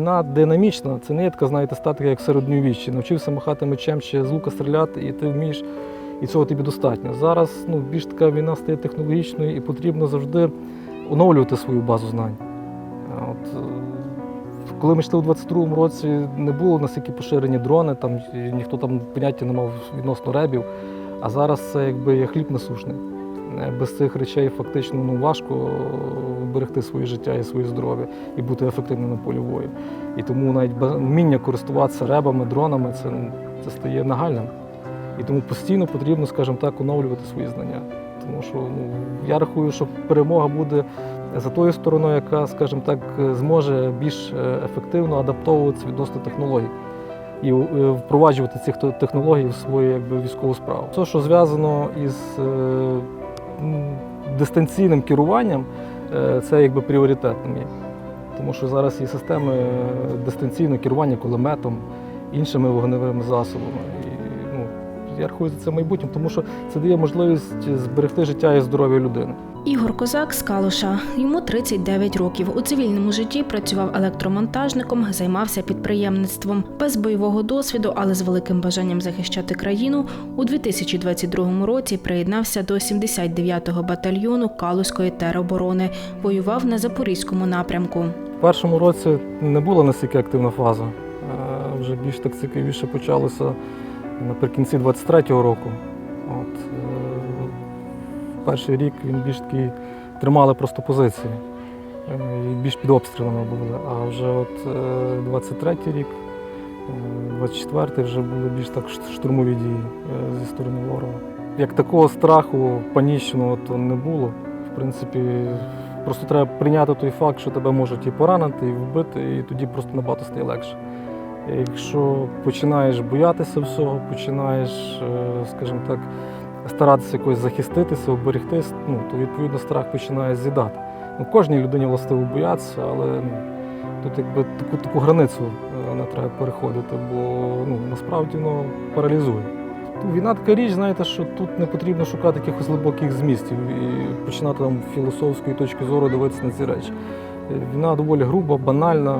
війна динамічна, це не є така, знаєте, статика, як середньовіччі. Навчився махати мечем чи з лука стріляти, і ти вмієш, і цього тобі достатньо. Зараз ну, більш така війна стає технологічною і потрібно завжди оновлювати свою базу знань. От, е, коли ми йшли у 22-му році, не було настільки поширені дрони, там ніхто там поняття не мав відносно ребів. А зараз це якби є хліб насушний. Е, Без цих речей фактично ну, важко берегти своє життя і своє здоров'я і бути ефективним на полі бою. І тому навіть вміння користуватися ребами, дронами це, це стає нагальним. І тому постійно потрібно, скажімо так, оновлювати свої знання. Тому що ну, я рахую, що перемога буде за тою стороною, яка, скажімо так, зможе більш е, ефективно адаптовуватися відносно технологій і е, впроваджувати ці хто- технології в свою якби, військову справу. Все, що зв'язано із е, дистанційним керуванням, е, це якби пріоритетним є. Тому що зараз є системи е, дистанційного керування кулеметом, іншими вогневими засобами. Я рахую за це майбутнім, тому що це дає можливість зберегти життя і здоров'я людини. Ігор Козак з Калуша. Йому 39 років. У цивільному житті працював електромонтажником, займався підприємництвом. Без бойового досвіду, але з великим бажанням захищати країну, у 2022 році приєднався до 79-го батальйону Калузької тероборони. Воював на Запорізькому напрямку. В першому році не була настільки активна фаза. Е, Вже більш так цікавіше почалося наприкінці 23-го року. От, е, перший рік він більш такий тримали просто позиції. е, більш під обстрілами були. А вже от е, 23-й рік, е, 24-й вже були більш так штурмові дії зі сторони ворога. Як такого страху панічного то не було. В принципі, Просто треба прийняти той факт, що тебе можуть і поранити, і вбити, і тоді просто набагато стає легше. Якщо починаєш боятися всього, починаєш, е, скажімо так, старатися якось захиститися, оберегтись, ну, то відповідно страх починає з'їдати. Ну, кожній людині властиво боятися, але ну, тут якби таку, таку границю е, не треба переходити, бо ну, насправді воно паралізує. Ну, Війна така річ, знаєте, що тут не потрібно шукати якихось глибоких змістів і починати там філософської точки зору дивитися на ці речі. Е, Війна доволі груба, банальна.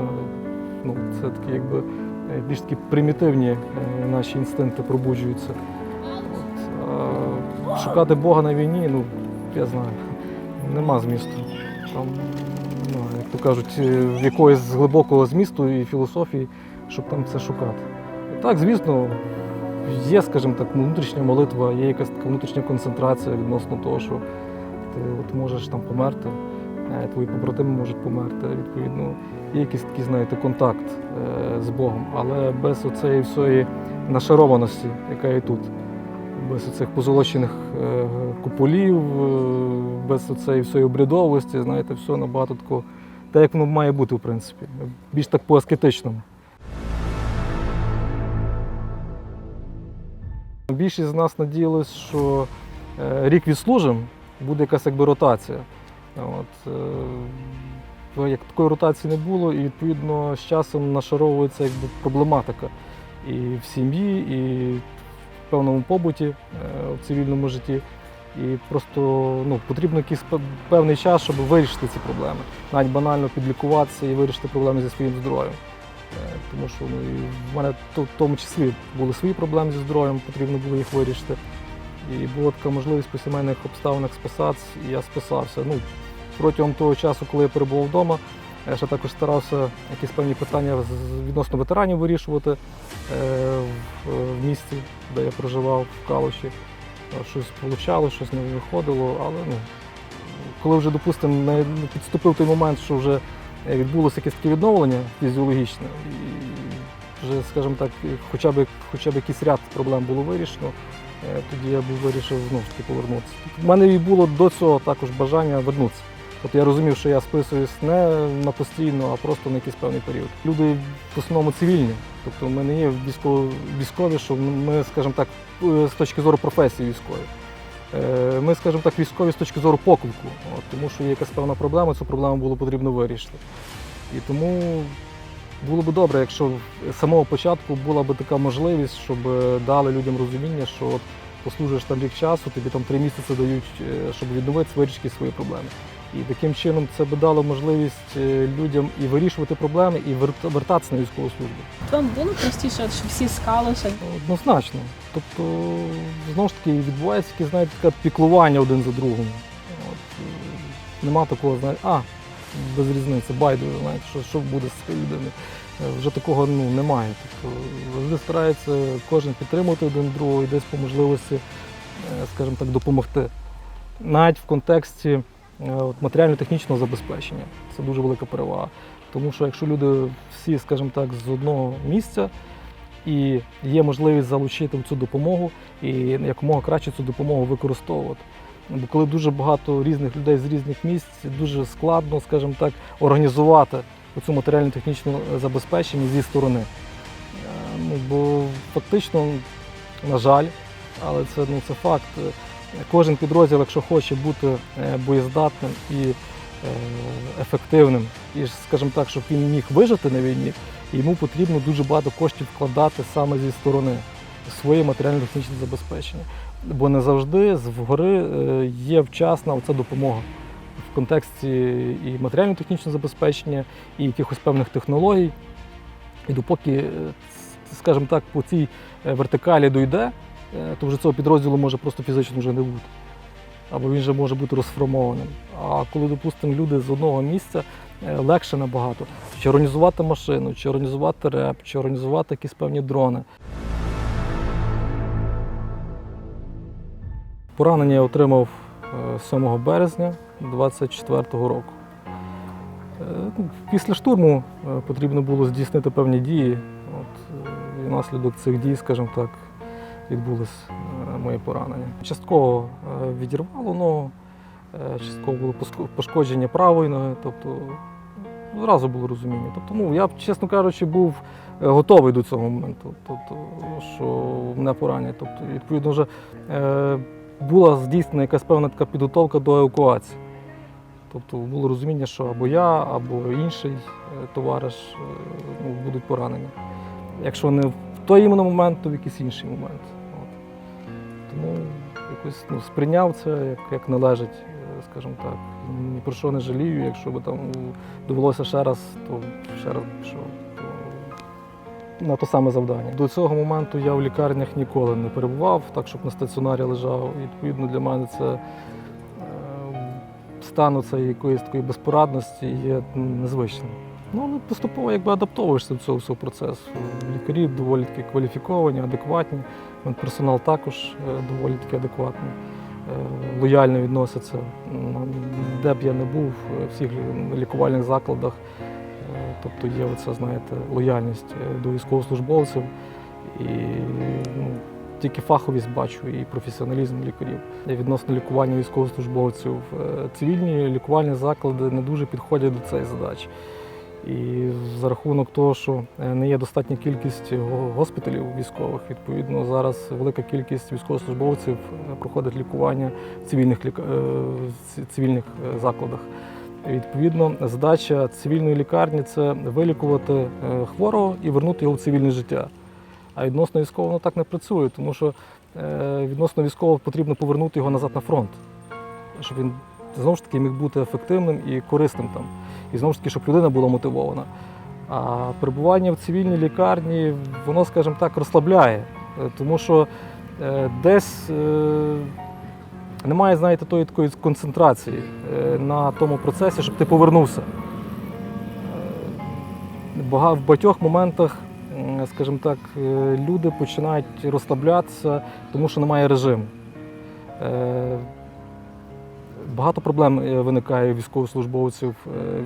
Ну, це такі якби більш такі примітивні е, наші інстинкти пробуджуються. От, а шукати Бога на війні, ну, я знаю, нема змісту. Там, ну, як то кажуть, е, якогось глибокого змісту і філософії, щоб там це шукати. Так, звісно, є, скажімо так, внутрішня молитва, є якась така внутрішня концентрація відносно того, що ти от можеш там померти, е, твої побратими можуть померти. Відповідно, є якийсь такий, знаєте, контакт е, з Богом, але без оцеї всієї нашарованості, яка є тут, без оцих позолочених е, куполів, е, без оцеї всієї обрядовості, знаєте, все набагато такого, так як воно має бути, в принципі, більш так по-аскетичному. Більшість з нас надіялись, що е, рік відслужимо, буде якась якби ротація. От, е, як такої ротації не було, і відповідно з часом нашаровується якби, проблематика і в сім'ї, і в певному побуті е, в цивільному житті. І просто ну, потрібно якийсь певний час, щоб вирішити ці проблеми. Навіть банально підлікуватися і вирішити проблеми зі своїм здоров'ям. Е, Тому що ну, і в мене в тому числі були свої проблеми зі здоров'ям, потрібно було їх вирішити. І була така можливість по сімейних обставинах списатися, і я списався. Ну, протягом того часу, коли я перебував вдома, я ще також старався якісь певні питання відносно ветеранів вирішувати е, в, в місті, де я проживав, в Калуші. Е, Щось вийшло, щось не виходило, але ну, коли вже, допустимо, підступив той момент, що вже е, відбулося якесь таке відновлення фізіологічне, і вже, скажімо так, хоча б, хоча б якийсь ряд проблем було вирішено, е, тоді я був вирішив таки повернутися. У мене і було до цього також бажання вернутися. Тобто я розумів, що я списуюсь не на постійно, а просто на якийсь певний період. Люди в основному цивільні, тобто ми не є військові, що ми, скажімо так, е, з точки зору професії військові. Е, Ми, скажімо так, військові з точки зору поклику, тому що є якась певна проблема, цю проблему було потрібно вирішити. І тому було б добре, якщо з самого початку була б така можливість, щоб е, дали людям розуміння, що от послужиш там рік часу, тобі там три місяці дають, е, щоб відновити вирішити свої проблеми. І таким чином це би дало можливість е, людям і вирішувати проблеми, і вер- вертатися на військову службу. Вам було простіше, що всі Калуша? Однозначно. Тобто, знову ж таки, відбувається таке, знаєте, таке піклування один за другим. От, нема такого, знаєте, а, без різниці, байдуже, знаєте, що, що буде з цією людиною. Е, Вже такого ну, немає. Тобто, завжди старається кожен підтримувати один другого і десь по можливості, е, скажімо так, допомогти. Навіть в контексті е, матеріально-технічного забезпечення. Це дуже велика перевага. Тому що якщо люди всі, скажімо так, з одного місця, і є можливість залучити цю допомогу і якомога краще цю допомогу використовувати. Бо коли дуже багато різних людей з різних місць, дуже складно, скажімо так, організувати цю матеріально-технічну забезпечення зі сторони. Е, Ну, бо фактично, на жаль, але це, ну, це факт. е, Кожен підрозділ, якщо хоче бути е, боєздатним і е, ефективним, і, скажімо так, щоб він міг вижити на війні, йому потрібно дуже багато коштів вкладати саме зі сторони своє матеріально-технічне забезпечення. Бо не завжди згори е, є вчасна оця допомога в контексті і матеріально-технічного забезпечення, і якихось певних технологій. І допоки, е, скажімо так, по цій е, вертикалі дойде, то вже цього підрозділу може просто фізично вже не бути. Або він вже може бути розформованим. А коли, допустимо, люди з одного місця легше набагато. Чи організувати машину, чи організувати реп, чи організувати якісь певні дрони. Поранення я отримав е, 7 березня 24-го року. Е, ну, Після штурму е, потрібно було здійснити певні дії. От, е, і внаслідок цих дій, скажімо так, відбулось е, моє поранення. Частково е, відірвало ногу, е, частково було пошкодження правої ноги, тобто ну, зразу було розуміння. Тобто, ну, я, чесно кажучи, був е, готовий до цього моменту, тобто, що мене поранять. Тобто, відповідно, вже е, була здійснена якась певна така підготовка до евакуації. Тобто було розуміння, що або я, або інший е, товариш е, ну, будуть поранені. Якщо не в той іменно момент, то в якийсь інший момент. От. Тому якось ну, сприйняв це як, як належить, е, скажімо так. Ні про що не жалію. Якщо б там довелося ще раз, то ще раз пішов. На то саме завдання. До цього моменту я в лікарнях ніколи не перебував, так щоб на стаціонарі лежав. І, відповідно, для мене це е, стану цієї якоїсь такої безпорадності є незвичним. Ну, але поступово якби адаптовуєшся до цього всього процесу. Лікарі доволі таки кваліфіковані, адекватні. Медперсонал також е, доволі таки адекватний, е, лояльно відносяться. Де б я не був, всіх лікувальних закладах. Е, Тобто є оця, знаєте, лояльність е, до військовослужбовців. І ну, тільки фаховість бачу і професіоналізм лікарів. Відносно лікування військовослужбовців. е, Цивільні лікувальні заклади не дуже підходять до цієї задачі. І за рахунок того, що е, не є достатня кількість госпіталів військових, відповідно, зараз велика кількість військовослужбовців е, проходить лікування в цивільних, е, цивільних е, закладах. Відповідно, задача цивільної лікарні це вилікувати е, хворого і вернути його в цивільне життя. А відносно військового так не працює, тому що е, відносно військового потрібно повернути його назад на фронт, щоб він знову ж таки міг бути ефективним і корисним там. І знову ж таки, щоб людина була мотивована. А перебування в цивільній лікарні, воно, скажімо так, розслабляє, Е, тому що десь немає, знаєте, тої такої концентрації е, на тому процесі, щоб ти повернувся. Е, В багатьох моментах, скажімо так, е, люди починають розслаблятися, тому що немає режиму. Багато проблем виникає у військовослужбовців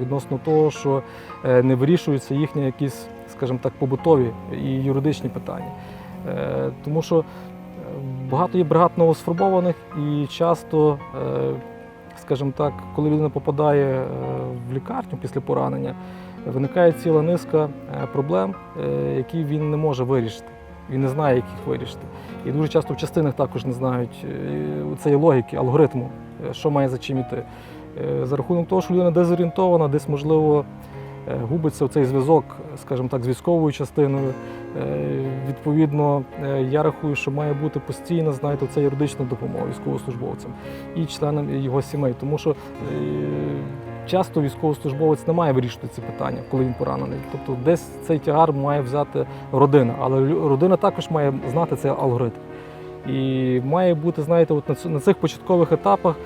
відносно того, що не вирішуються їхні якісь, скажімо так, побутові і юридичні питання. Тому що багато є бригад новосформованих і часто, е, скажімо так, коли людина попадає е, в лікарню після поранення, виникає ціла низка е, проблем, які він не може вирішити. Він не знає, як їх вирішити. І дуже часто в частинах також не знають цієї логіки, алгоритму, що має за чим іти. За рахунок того, що людина дезорієнтована, десь, можливо, губиться цей зв'язок, скажімо так, з військовою частиною. Е, Відповідно, е, я рахую, що має бути постійно, знаєте, ця юридична допомога військовослужбовцям і членам його сімей, тому що е, часто військовослужбовець не має вирішувати ці питання, коли він поранений. Тобто, десь цей тягар має взяти родина, але родина також має знати цей алгоритм. І має бути, знаєте, от на, цих початкових етапах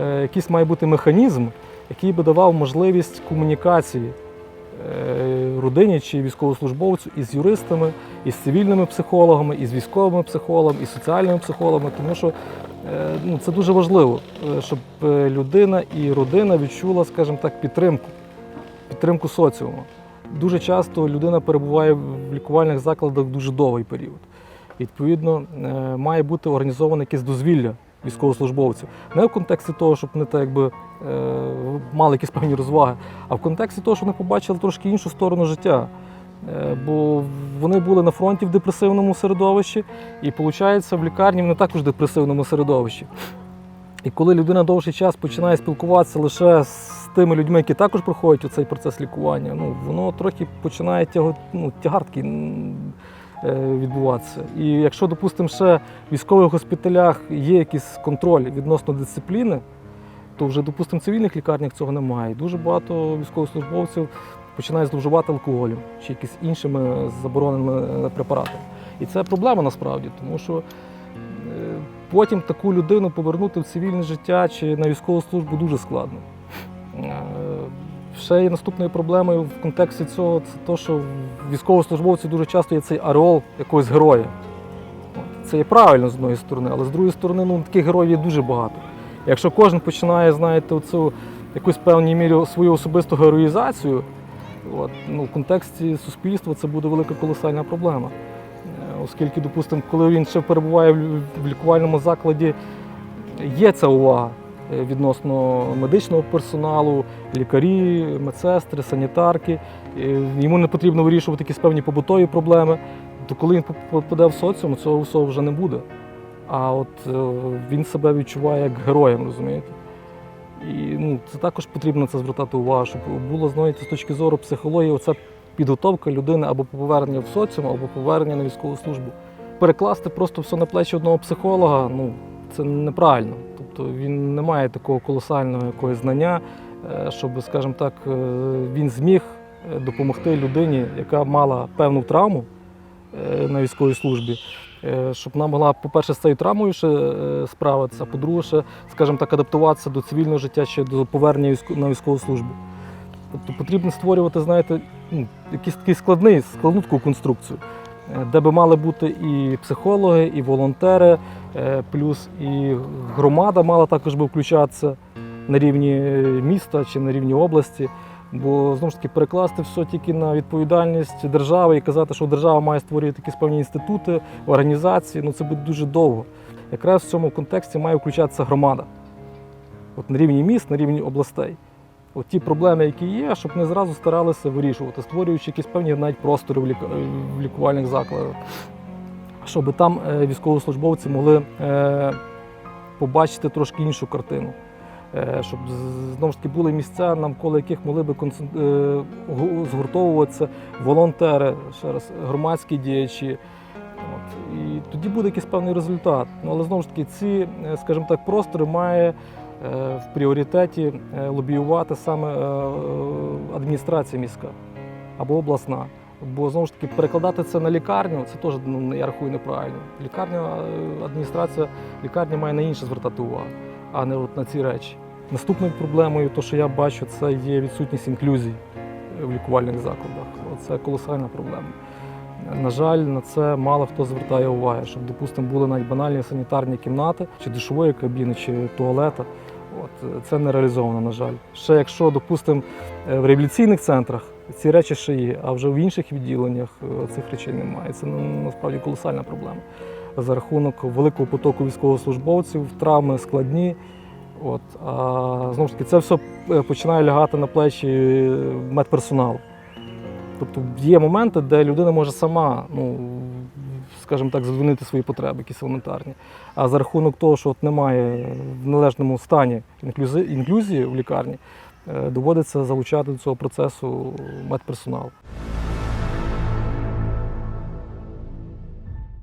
е, якийсь має бути механізм, який би давав можливість комунікації е, родині чи військовослужбовцю із юристами, із цивільними психологами, із військовими психологами, із соціальними психологами, тому що е, ну, це дуже важливо, е, щоб е, людина і родина відчула, скажімо так, підтримку, підтримку соціуму. Дуже часто людина перебуває в лікувальних закладах дуже довгий період. Відповідно, е, має бути організоване якесь дозвілля військовослужбовців. Не в контексті того, щоб вони так якби е, мали якісь певні розваги, а в контексті того, щоб вони побачили трошки іншу сторону життя. Е, Бо вони були на фронті в депресивному середовищі, і виходить, в лікарні вони також в депресивному середовищі. І коли людина довший час починає спілкуватися лише з тими людьми, які також проходять цей процес лікування, ну воно трохи починає тяго, ну, тягар відбуватися. І якщо, допустимо, ще в військових госпіталях є якийсь контроль відносно дисципліни, то вже, допустимо, в цивільних лікарнях цього немає. І дуже багато військовослужбовців починають зловживати алкоголем чи якісь іншими забороненими е, препаратами. І це проблема насправді, тому що е, потім таку людину повернути в цивільне життя чи на військову службу дуже складно. Ще є наступною проблемою в контексті цього це те, що в військовослужбовців дуже часто є цей ареол якогось героя. Це є правильно з одної сторони, але з другої сторони ну, таких героїв є дуже багато. Якщо кожен починає, знаєте, оцю якусь певній мірі свою особисту героїзацію, от, ну, в контексті суспільства це буде велика колосальна проблема. Е, Оскільки, допустимо, коли він ще перебуває в лікувальному закладі, є ця увага відносно медичного персоналу, лікарі, медсестри, санітарки. Е, Йому не потрібно вирішувати якісь певні побутові проблеми. То коли він попаде в соціум, цього всього вже не буде. А от е, він себе відчуває як героєм, розумієте? І ну, це також потрібно це звертати увагу, щоб було знаєте, з точки зору психології, оця підготовка людини або по повернення в соціум, або повернення на військову службу. Перекласти просто все на плечі одного психолога, ну це неправильно. Тобто він не має такого колосального якогось знання, е, щоб, скажімо так, е, він зміг е, допомогти людині, яка мала певну травму на військовій службі, щоб вона могла, по-перше, з цією травмою ще справитися, а по-друге, ще, скажімо так, адаптуватися до цивільного життя чи до повернення на військову службу. Тобто потрібно створювати, знаєте, ну, якийсь такий складний, складну таку конструкцію, де би мали бути і психологи, і волонтери, е, плюс і громада мала також би включатися на рівні е, міста чи на рівні області. Бо знову ж таки перекласти все тільки на відповідальність держави і казати, що держава має створювати якісь певні інститути, організації, ну це буде дуже довго. Якраз в цьому контексті має включатися громада. От на рівні міст, на рівні областей. От ті проблеми, які є, щоб вони зразу старалися вирішувати, створюючи якісь певні навіть простори в, ліка- в лікувальних закладах, щоб там е, військовослужбовці могли е, побачити трошки іншу картину. Е, щоб знову ж таки були місця, навколо яких могли би е, згуртовуватися волонтери, ще раз, громадські діячі. От. І тоді буде якийсь певний результат. Ну, але знову ж таки, ці, е, скажімо так, простори має е, в пріоритеті е, лобіювати саме е, е, адміністрація міська або обласна. Бо знову ж таки перекладати це на лікарню, це теж ну, я рахую неправильно. Лікарня, е, адміністрація лікарні має на інше звертати увагу, а не от на ці речі. Наступною проблемою, то, що я бачу, це є відсутність інклюзії в лікувальних закладах. Це колосальна проблема. На жаль, на це мало хто звертає увагу, щоб, допустимо, були навіть банальні санітарні кімнати, чи душової кабіни, чи туалета. От, е, це не реалізовано, на жаль. Ще якщо, допустимо, е, в реабілітаційних центрах ці речі ще є, а вже в інших відділеннях е, цих речей немає. Це ну, насправді колосальна проблема. За рахунок великого потоку військовослужбовців, травми складні. От, а знову ж таки, це все починає лягати на плечі медперсоналу. Тобто є моменти, де людина може сама, ну, скажімо так, задовольнити свої потреби, якісь елементарні. А за рахунок того, що от немає в належному стані інклюзії в лікарні, е, доводиться залучати до цього процесу медперсонал.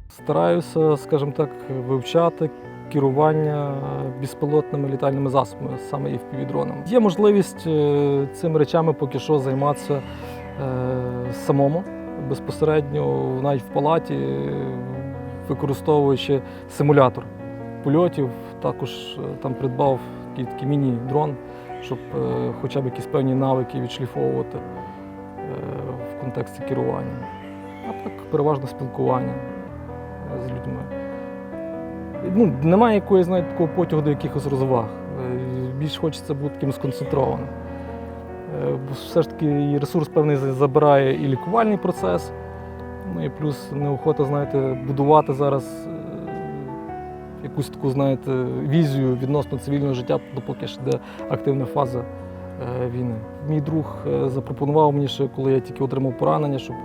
Стараюся, скажімо так, вивчати керування безпілотними літальними засобами, саме і впівдронами. Є можливість е, цими речами поки що займатися е, самому безпосередньо, навіть в палаті, е, використовуючи симулятор польотів. Також е, там придбав такий, такий міні-дрон, щоб е, хоча б якісь певні навики відшліфовувати в контексті керування. А так переважно спілкування з людьми. Ну, немає якоїсь знаєте, такого потягу до якихось розваг. Більш хочеться бути таким сконцентрованим. Е, все ж таки ресурс певний забирає і лікувальний процес. Ну і плюс неохота, знаєте, будувати зараз е, якусь таку, знаєте, візію відносно цивільного життя, допоки ж йде активна фаза е, війни. Мій друг запропонував мені ще, коли я тільки отримав поранення, щоб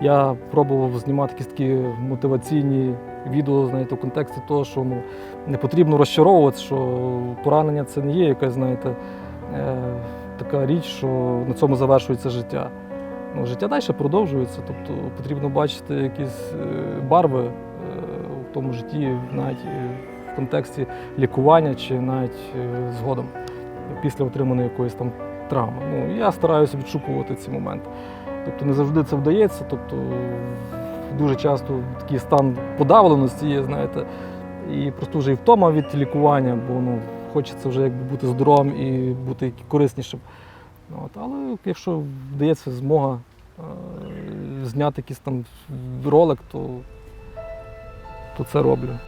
я пробував знімати якісь такі мотиваційні відео, знаєте, в контексті того, що ну, не потрібно розчаровуватися, що поранення це не є якась, знаєте, така річ, що на цьому завершується життя. Ну, життя далі продовжується, тобто потрібно бачити якісь е, барви е, в тому житті, навіть е, в контексті лікування чи навіть згодом після отриманої якоїсь там травми. Ну, я стараюся відшукувати ці моменти. Тобто не завжди це вдається. Тобто дуже часто такий стан подавленості є, знаєте, і просто вже і втома від лікування, бо ну, хочеться вже якби бути здоровим і бути кориснішим. От, але якщо вдається змога е, зняти якийсь там ролик, то, то це роблю.